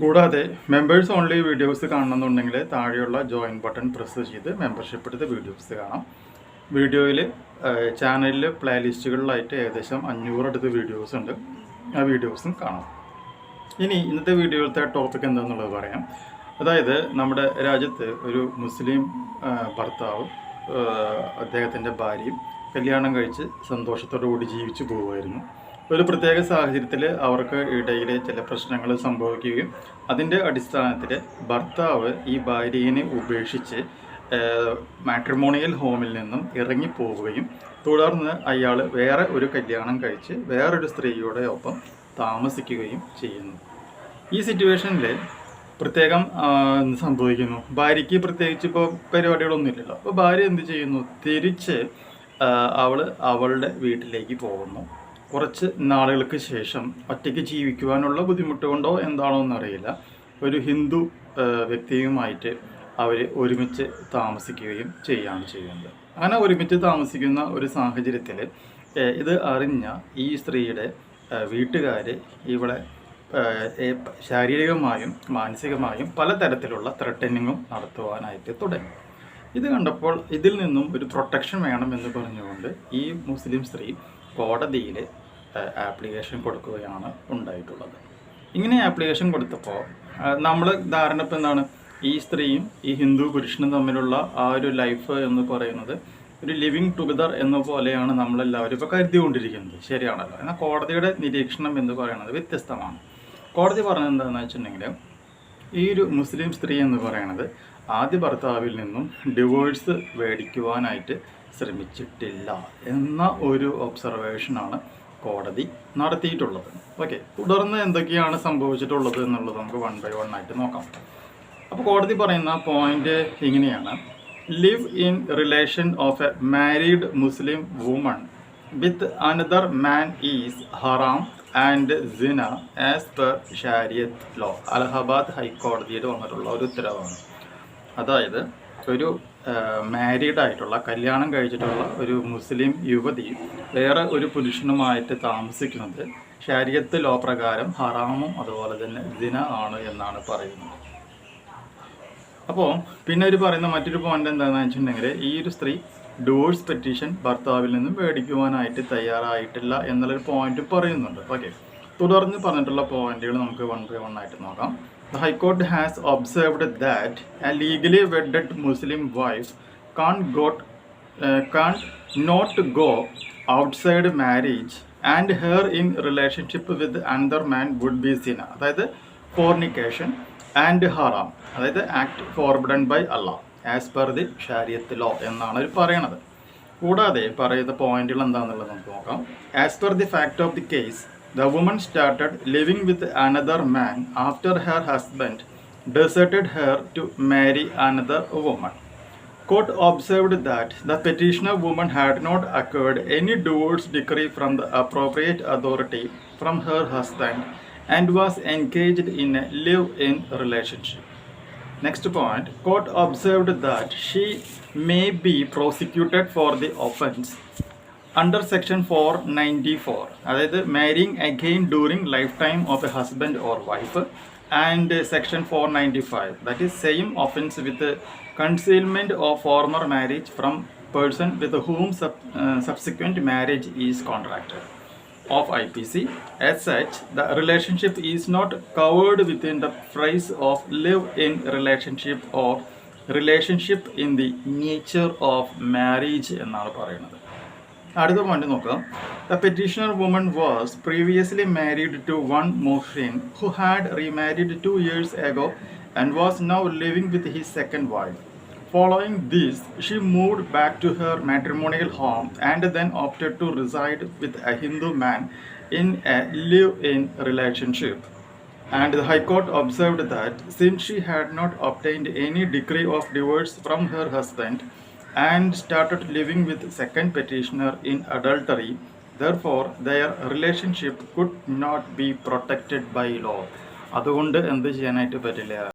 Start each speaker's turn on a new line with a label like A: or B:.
A: കൂടാതെ members only videos കാണണമെന്നുണ്ടെങ്കിൽ താഴെയുള്ള ജോയിൻ ബട്ടൺ പ്രസ് ചെയ്ത് മെമ്പർഷിപ്പ് എടുത്ത് വീഡിയോസ് കാണാം. വീഡിയോയിൽ ചാനലിൽ പ്ലേലിസ്റ്റുകളിലായിട്ട് ഏകദേശം അഞ്ഞൂറടുത്ത് വീഡിയോസ് ഉണ്ട്. ആ വീഡിയോസും കാണാം. ഇനി ഇന്നത്തെ വീഡിയോയിലത്തെ ടോപ്പിക് എന്താണെന്നുള്ളത് പറയാം. അതായത് നമ്മുടെ രാജ്യത്ത് ഒരു മുസ്ലിം ഭർത്താവ് അദ്ദേഹത്തിന്റെ ഭാര്യയും കല്യാണം കഴിച്ച് സന്തോഷത്തോടു കൂടി ജീവിച്ചു പോവുമായിരുന്നു. ഒരു പ്രത്യേക സാഹചര്യത്തിൽ അവർക്ക് ഇടയിൽ ചില പ്രശ്നങ്ങൾ സംഭവിക്കുകയും അതിന്റെ അടിസ്ഥാനത്തിൽ ഭർത്താവ് ഈ ഭാര്യയെ ഉപേക്ഷിച്ച് മാട്രിമോണിയൽ ഹോമിൽ നിന്നും ഇറങ്ങിപ്പോവുകയും തുടർന്ന് അയാൾ വേറെ ഒരു കല്യാണം കഴിച്ച് വേറൊരു സ്ത്രീയുടെ ഒപ്പം താമസിക്കുകയും ചെയ്യുന്നു. ഈ സിറ്റുവേഷനിൽ പ്രത്യേകം സംഭവിക്കുന്നു? ഭാര്യയ്ക്ക് പ്രത്യേകിച്ച് ഇപ്പോൾ പരിപാടികളൊന്നും ഇല്ലല്ലോ അപ്പോൾ ഭാര്യ എന്ത് ചെയ്യുന്നു? തിരിച്ച് ആ, അവൾ അവളുടെ വീട്ടിലേക്ക് പോകുന്നു. കുറച്ച് നാളുകൾക്ക് ശേഷം ഒറ്റയ്ക്ക് ജീവിക്കുവാനുള്ള ബുദ്ധിമുട്ട് കൊണ്ടോ എന്താണോ എന്നറിയില്ല. ഒരു ഹിന്ദു വ്യക്തിയുമായിട്ട് അവർ ഒരുമിച്ച് താമസിക്കുകയും ചെയ്യുകയാണ് ചെയ്യുന്നത്. അങ്ങനെ ഒരുമിച്ച് താമസിക്കുന്ന ഒരു സാഹചര്യത്തിൽ ഇത് അറിഞ്ഞ ഈ സ്ത്രീയുടെ വീട്ടുകാർ ഇവളെ ശാരീരികമായും മാനസികമായും പലതരത്തിലുള്ള ത്രട്ടനിങ്ങും നടത്തുവാനായിട്ട് തുടങ്ങി. ഇത് കണ്ടപ്പോൾ ഇതിൽ നിന്നും ഒരു പ്രൊട്ടക്ഷൻ വേണം എന്ന് പറഞ്ഞുകൊണ്ട് ഈ മുസ്ലിം സ്ത്രീ കോടതിയിൽ ആപ്ലിക്കേഷൻ കൊടുക്കുകയാണ് ഉണ്ടായിട്ടുള്ളത്. ഇങ്ങനെ ആപ്ലിക്കേഷൻ കൊടുത്തപ്പോൾ നമ്മൾ ധാരണ ഇപ്പം എന്താണ്? ഈ സ്ത്രീയും ഈ ഹിന്ദു പുരുഷനും തമ്മിലുള്ള ആ ഒരു ലൈഫ് എന്ന് പറയുന്നത് ഒരു ലിവിങ് ടുഗദർ എന്ന പോലെയാണ് നമ്മളെല്ലാവരും ഇപ്പോൾ കരുതിക്കൊണ്ടിരിക്കുന്നത്. ശരിയാണല്ലോ. എന്നാൽ കോടതിയുടെ നിരീക്ഷണം എന്ന് പറയുന്നത് വ്യത്യസ്തമാണ്. കോടതി പറഞ്ഞത് എന്താണെന്ന് വെച്ചിട്ടുണ്ടെങ്കിൽ ഈ ഒരു മുസ്ലിം സ്ത്രീ എന്ന് പറയുന്നത് ആദ്യ ഭർത്താവിൽ നിന്നും ഡിവോഴ്സ് മേടിക്കുവാനായിട്ട് ശ്രമിച്ചിട്ടില്ല എന്ന ഒരു ഒബ്സർവേഷനാണ് കോടതി നടത്തിയിട്ടുള്ളത്. ഓക്കെ തുടർന്ന് എന്തൊക്കെയാണ് സംഭവിച്ചിട്ടുള്ളത് എന്നുള്ളത് നമുക്ക് വൺ ബൈ വൺ ആയിട്ട് നോക്കാം. അപ്പോൾ കോടതി പറയുന്ന പോയിന്റ് ഇങ്ങനെയാണ്. Live in relation of a married Muslim woman with another man is Haram and സിന ആസ് പെർ ഷാരിയത്ത് ലോ അലഹബാദ് ഹൈക്കോടതിയിൽ വന്നിട്ടുള്ള ഒരു ഉത്തരവാണ്. അതായത് ഒരു മാരീഡ് ആയിട്ടുള്ള കല്യാണം കഴിച്ചിട്ടുള്ള ഒരു മുസ്ലിം യുവതി വേറെ ഒരു പുരുഷനുമായിട്ട് താമസിക്കുന്നത് ശരീരത്ത് ലോ പ്രകാരം ഹറാമും അതുപോലെ തന്നെ ദിന ആണ് എന്നാണ് പറയുന്നത്. അപ്പോൾ പിന്നെ ഒരു പറയുന്ന മറ്റൊരു പോയിന്റ് എന്താണെന്ന് വെച്ചിട്ടുണ്ടെങ്കിൽ ഈ ഒരു സ്ത്രീ ഡിവോഴ്സ് പെറ്റീഷൻ ഭർത്താവിൽ നിന്നും മേടിക്കുവാനായിട്ട് തയ്യാറായിട്ടില്ല എന്നുള്ളൊരു പോയിന്റ് പറയുന്നുണ്ട്. ഓക്കെ തുടർന്ന് പറഞ്ഞിട്ടുള്ള പോയിന്റുകൾ നമുക്ക് വൺ ബൈ വൺ ആയിട്ട് നോക്കാം. The high court has observed that a legally wedded Muslim wife can got can not go outside marriage and here in relationship with another man would be സിന അതായത് fornication and ഹറാം അതായത് act forbidden by Allah as per the ഷാരിയത്ത് law എന്നാണ് അവർ പറയണത്. കൂടാതെ പറയുന്ന പോയിന്റുകൾ എന്താണെന്നുള്ളത് നമുക്ക് നോക്കാം. As per the fact of the case The woman started living with another man after her husband deserted her to marry another woman. Court observed that the petitioner woman had not acquired any divorce decree from the appropriate authority from her husband and was engaged in a live-in relationship. Next point, court observed that she may be prosecuted for the offense under section 494 അതായത് marrying again during life time of a husband or wife and section four ninety five that is same offence with concealment of former marriage from person with whom subsequent marriage is contracted of IPC. As such, the relationship is not covered within the phrase of live in relationship or relationship in the nature of marriage എന്നാണ് പറയുന്നത് അടുത്ത point നോക്കാം the petitioner woman was previously married to one Muslim who had remarried two years ago and was now living with his second wife Following this, she moved back to her matrimonial home and then opted to reside with a Hindu man in a live in relationship. And the High Court observed that since she had not obtained any decree of divorce from her husband and started living with second petitioner in adultery therefore their relationship could not be protected by law അതുകൊണ്ട് എന്ത് ചെയ്യാനായിട്ട് പറ്റില്ല?